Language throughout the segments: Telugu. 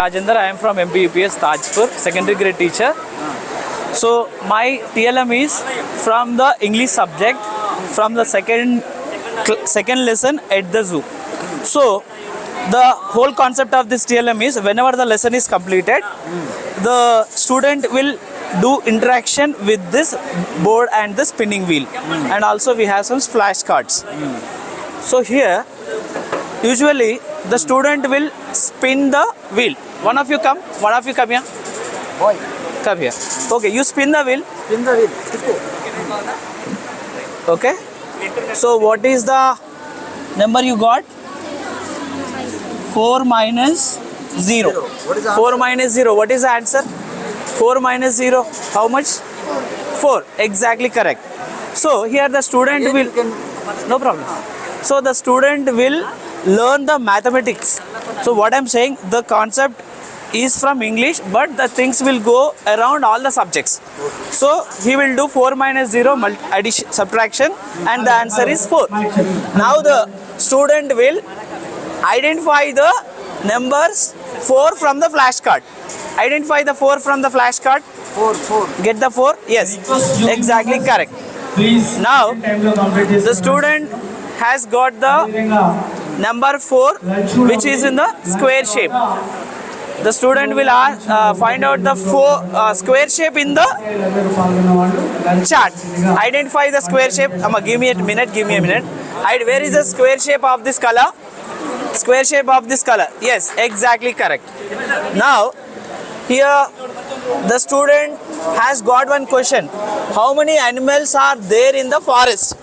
Rajendra. I am from MPUPS Tajpur, secondary grade teacher. So my TLM is from the English subject, from the second second lesson at the zoo. So the whole concept of this TLM is whenever the lesson is completed, the student will do interaction with this board and the spinning wheel, and also we have some flashcards. So here, usually the student will spin the wheel. One of you come, one of you come here. Boy, Come here. Okay, you spin the wheel. spin the wheel. Okay. So what is the number you got? 4 minus 0. What is the 4 minus 0. What is the answer? 4 minus 0. How much? 4. Exactly correct. So here the student Again will can no problem. So the student will learn the mathematics. So what I'm saying, the concept is from English, but the things will go around all the subjects. So he will do 4 minus 0 addition, subtraction, and the answer is 4. Now the student will identify the numbers 4 from the flashcard. Identify the 4 from the flashcard. four, four. Get the 4? Yes, exactly correct. Please Now, the student has got the number 4 which is in the square shape the student will ask, uh, find out the four uh, square shape in the chart. Identify the square shape. Amma, give me a minute give me a minute. Where is the square shape of this color? Square shape of this color. Yes exactly correct. Now here the student has got one question. How many animals are there in the forest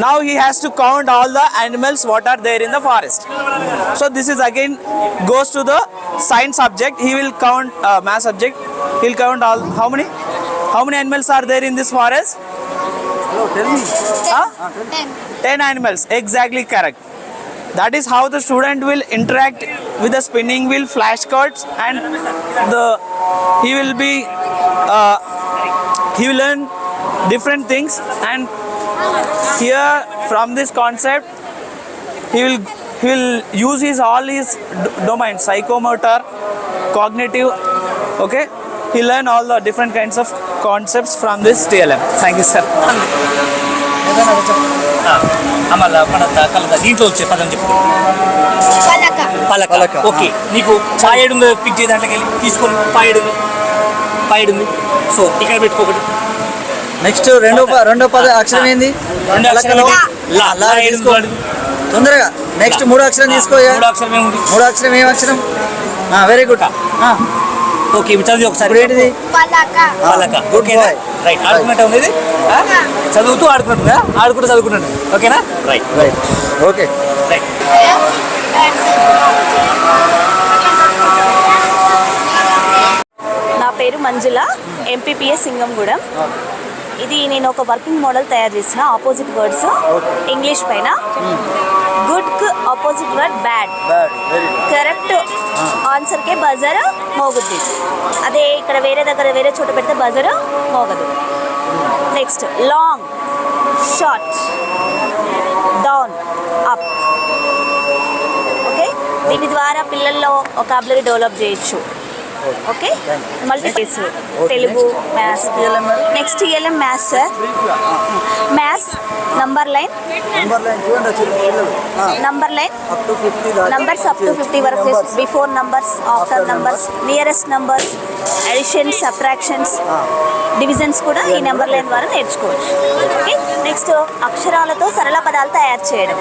now he has to count all the animals what are there in the forest. So this is again goes to the science subject. He will count uh, math subject. He'll count all how many? How many animals are there in this forest? Hello, tell me. huh? 10 Ten. Animals. Exactly correct. That is how the student will interact with the spinning wheel flashcards and the he will be uh, he will learn different things and here from this concept he will he will use his all his d- domains psychomotor cognitive okay he learn all the different kinds of concepts from this TLM thank you sir Amala మన కలద దీంట్లో వచ్చే పదం చెప్పు పలక పలక పలక, ఓకే నీకు పాయేడు ఉందో పిక్ చేయ దాంట్లోకి వెళ్ళి తీసుకొని పాయేడు పాయేడు సో ఇక్కడ పెట్టుకోకటి నెక్స్ట్ రెండో ప- రెండో పద అక్షరం ఏంది. తొందరగా. నెక్స్ట్ మూడో అక్షరం తీసుకో. మూడో అక్షరం ఏముంది మూడో అక్షరం ఏం అక్షరం? వెరీ గుడ్ ఓకే చదివి ఒకసారి. ఏంటిది? గుడ్ ఓకేనా? బాయ్. రైట్ ఆడుకున్నట్టు ఉంది? చదువుతూ ఆడుకున్నట్టుగా? ఆడుకుంటూ చదువుకున్నట్టు ఓకేనా? రైట్ రైట్ ఓకే రైట్ నా పేరు మంజుల. ఎంపీపీఎస్ సింగంగూడెం. ఇది నేను ఒక వర్కింగ్ మోడల్ తయారు చేసిన ఆపోజిట్ వర్డ్స్ ఇంగ్లీష్ పైన. గుడ్కి opposite word bad. Good correct ఆన్సర్కే buzzer మోగుద్ది. అదే ఇక్కడ వేరే దగ్గర వేరే చోట పెడితే buzzer మోగదు. Next long short down up okay దీని ద్వారా పిల్లల్లో ఒక అబ్లరీ డెవలప్ చేయొచ్చు. ఓకే. మల్టీపేస్ Telugu maths? Next ఇయర్ఎం maths? Sir maths number line. Number line numbers up to fifty వరకు before numbers after numbers nearest numbers additions subtractions divisions కూడా ఈ నెంబర్ లైన్ ద్వారా నేర్చుకోవచ్చు. ఓకే నెక్స్ట్ అక్షరాలతో సరళ పదాలు తయారు చేయడం.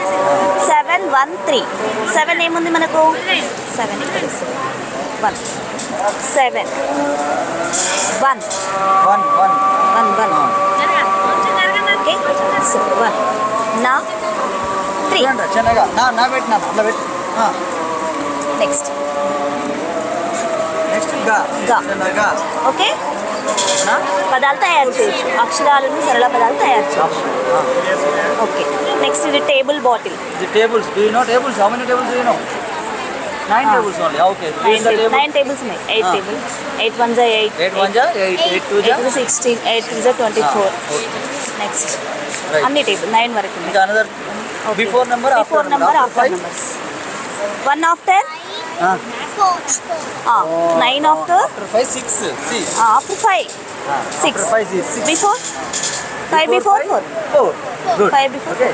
సెవెన్ వన్ త్రీ సెవెన్ ఏముంది మనకు? Seven one seven one one one one one okay so one నా త్రీ చూడండి చిన్నగా నా నా పెట్టినా అట్లా పెట్టి నెక్స్ట్ నెక్స్ట్గా గా. చిన్నగా ఓకే నా పదాలు తయారు చేయొచ్చు అక్షరాలను సరళ పదాలు తయారు చేయొచ్చు ఓకే నెక్స్ట్ ఇది table bottle The tables, do you know tables? How many tables do you know? Nine tables only. Okay. Three is the table. Nine tables ఉన్నాయి eight Ah. Table eight one జా eight Eight one ja, eight, eight two ja. Eight sixteen eight two జా twenty four Ah, okay. Next Right. అన్ని టేబుల్ నైన్ వరకు ఇంకా another before number, after before number, number after after five? Numbers one after Ah, nine after After five, six. See. After five six After five, six. Six. Before five before four Four. Good. Five before Okay.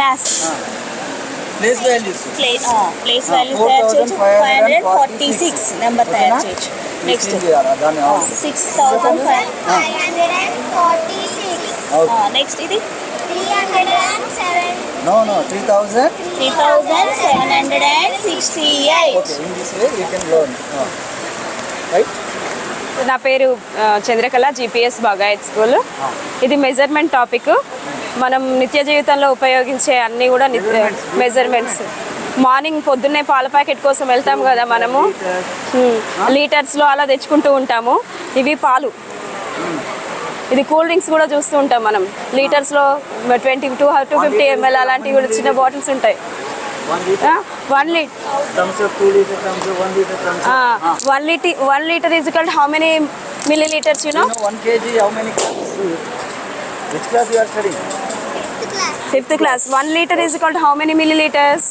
maths Place values. Place place values తయారు చేయొచ్చు five hundred forty six number తయారు చేయొచ్చు next. Six thousand five hundred and forty six. Next ఇది three hundred and seven No, no. Three thousand. Three thousand seven hundred and sixty eight Okay. In this way, you can learn. Uh, Right? నా పేరు చంద్రకళ జీపీఎస్ బాగాయత్ స్కూల్ ఇది మెజర్మెంట్ టాపిక్ మనం నిత్య జీవితంలో ఉపయోగించే అన్నీ కూడా మెజర్మెంట్స్ మార్నింగ్ పొద్దున్నే పాల ప్యాకెట్ కోసం వెళ్తాం కదా మనము. లీటర్స్లో అలా తెచ్చుకుంటూ ఉంటాము. ఇవి పాలు. ఇది కూల్ డ్రింక్స్ కూడా చూస్తూ ఉంటాం మనం. లీటర్స్లో twenty two two fifty ML అలాంటివి కూడా చిన్న బాటిల్స్ ఉంటాయి. One litre. One litre one litre is equal how many millilitres you You know know one kg, how many grams? Which class you are studying? Fifth class one litre is equal how many millilitres.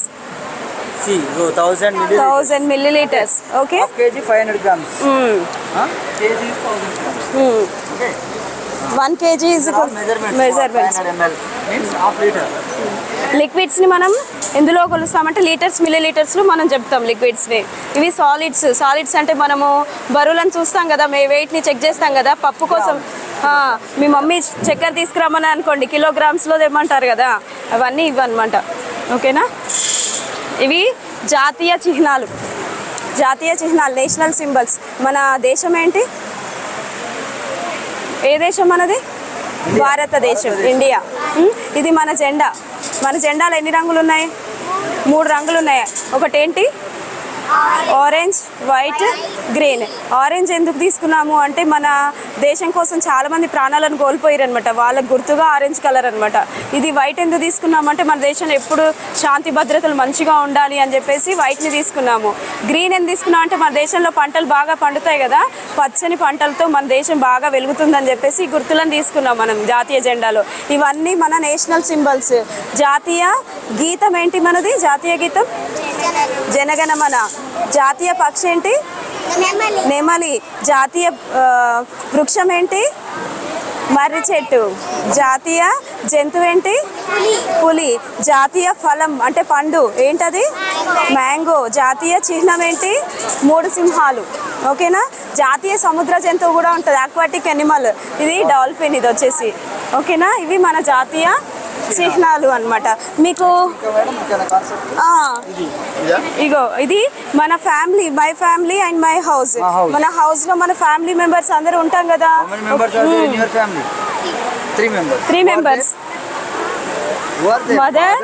Thousand millilitres okay Half kg, 500 grams. Huh? Kg is 1000 grams. Okay. One kg is All measurements. Measurements 500 ml means half liter. లిక్విడ్స్ని మనం ఎందులో కొలుస్తామంటే లీటర్స్ మిల్లీ లీటర్స్లో మనం చెప్తాం లిక్విడ్స్ని ఇవి సాలిడ్స్ సాలిడ్స్ అంటే మనము బరువులను చూస్తాం కదా మే వెయిట్ని చెక్ చేస్తాం కదా పప్పు కోసం మీ మమ్మీ చక్కెర తీసుకురమ్మని అనుకోండి. కిలోగ్రామ్స్లో తెమ్మంటారు కదా. అవన్నీ ఇవ్వనమాట. ఓకేనా? ఇవి జాతీయ చిహ్నాలు. జాతీయ చిహ్నాలు నేషనల్ సింబల్స్. మన దేశం ఏంటి? ఏ దేశం మనది? భారతదేశం ఇండియా. ఇది మన జెండా. మన జెండాలో ఎన్ని రంగులు ఉన్నాయి? మూడు రంగులు ఉన్నాయి. ఒకటేంటి? ఆరెంజ్ వైట్ గ్రీన్ ఆరెంజ్ ఎందుకు తీసుకున్నాము అంటే మన దేశం కోసం చాలామంది ప్రాణాలను కోల్పోయారు అనమాట వాళ్ళకు గుర్తుగా ఆరెంజ్ కలర్ అనమాట ఇది వైట్ ఎందుకు తీసుకున్నామంటే మన దేశంలో ఎప్పుడు శాంతి భద్రతలు మంచిగా ఉండాలి అని చెప్పేసి వైట్ని తీసుకున్నాము. గ్రీన్ ఎందుకు తీసుకున్నాం అంటే మన దేశంలో పంటలు బాగా పండుతాయి కదా. పచ్చని పంటలతో మన దేశం బాగా వెలుగుతుందని చెప్పేసి గుర్తులను తీసుకున్నాం మనం జాతీయ జెండాలో. ఇవన్నీ మన నేషనల్ సింబల్స్. జాతీయ గీతం ఏంటి మనది? జాతీయ గీతం? జనగణమన. జాతీయ పక్షి ఏంటి? నెమలి. జాతీయ వృక్షం ఏంటి? మర్రి చెట్టు. జాతీయ జంతువు ఏంటి? పులి. జాతీయ ఫలం అంటే పండు. ఏంటది? మ్యాంగో. జాతీయ చిహ్నం ఏంటి? మూడు సింహాలు. ఓకేనా? జాతీయ సముద్ర జంతువు కూడా ఉంటుంది. అక్వాటిక్ ఎనిమల్ ఇది డాల్ఫిన్ ఇది వచ్చేసి. ఓకేనా? ఇవి మన జాతీయ చిహ్నాలు అనమాట మీకు ఇగో ఇది మన family my family and my house. మన హౌస్. లో మన ఫ్యామిలీ మెంబర్స్ అందరు ఉంటాం కదా? Three members mother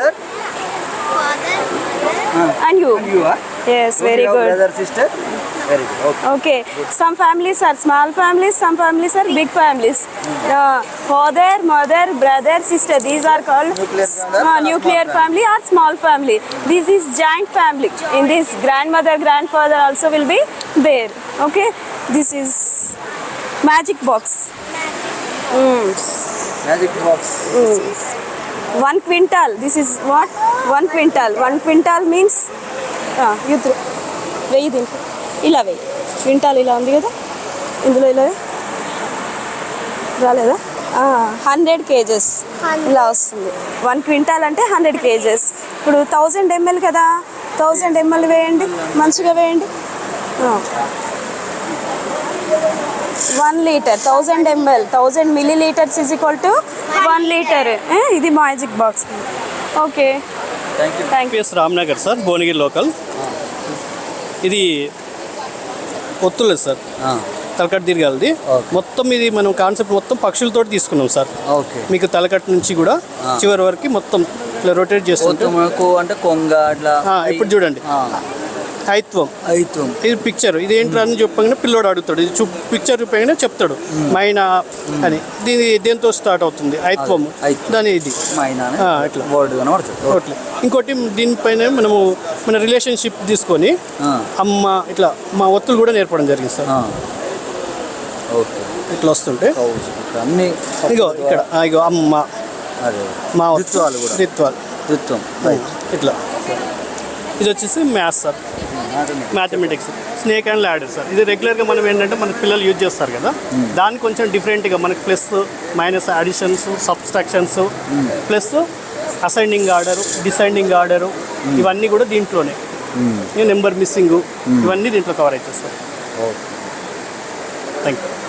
and you Yes, very good. Brother, sister. Very good. Okay. okay. Good. Some families are small families, some families are big families. Hmm. Father, mother, brother, sister. These are called nuclear, uh, nuclear family or small family. This is giant family. In this, grandmother, grandfather also will be there. Okay. This is magic box. Mm. Magic box. Mm. One quintal. This is what? One quintal. One quintal means యూత్ వెయ్యి దీంట్లో ఇలా వెయ్యి. క్వింటాల్ ఇలా ఉంది కదా? ఇందులో ఇలా. రాలేదా? హండ్రెడ్ కేజెస్ ఇలా వస్తుంది. వన్ క్వింటాల్ అంటే హండ్రెడ్ కేజెస్. ఇప్పుడు థౌజండ్ ఎంఎల్ కదా? థౌజండ్ ఎంఎల్ వేయండి. మంచిగా వేయండి. One litre. Thousand ML. Thousand millilitres is equal to one litre. ఇది magic box. Okay. Thank you Ramnagar sir Bhuvanagiri local. ఇది ఒత్తులేదు సార్ తలకట్ తిరగాలది. మొత్తం ఇది మనం కాన్సెప్ట్ మొత్తం పక్షులతో తీసుకున్నాం సార్. మీకు తలకట్ నుంచి కూడా. చివరి వరకు మొత్తం ఇట్లా రొటేట్ కొత్తుమకు అంటే కొంగ అట్లా ఇప్పుడు చూడండి. హైత్వం. అయితం ఇది పిక్చర్ ఇది ఏంట్రా అని చెప్పగానే పిల్లోడు అడుగుతాడు. ఇది చూ పిక్చర్ చూపగానే చెప్తాడు. మైనా అని. దీని దేంతో స్టార్ట్ అవుతుంది? ఐత్వం ఐత్వం. దాని ఇది. ఇట్లా. ఇంకోటి దీనిపైన మనము మన రిలేషన్షిప్ తీసుకొని. అమ్మ ఇట్లా మా ఒత్తులు కూడా నేర్పడం జరిగింది సార్. ఓకే. ఇట్లా వస్తుంటే. అన్ని ఇగో ఇక్కడ ఇగో అమ్మ. మా రిత్వాలు కూడా. రిత్వాలు. ఇట్లా. ఇది వచ్చేసి maths sir. Mathematics snake and ladder sir ఇది రెగ్యులర్గా మనం ఏంటంటే మన పిల్లలు యూజ్ చేస్తారు కదా. దాన్ని కొంచెం డిఫరెంట్గా మనకి plus minus additions subtractions plus ascending order descending order ఇవన్నీ కూడా దీంట్లోనే. నెంబర్ మిస్సింగ్ ఇవన్నీ దీంట్లో కవర్ అవుతుంది సార్ థ్యాంక్ యూ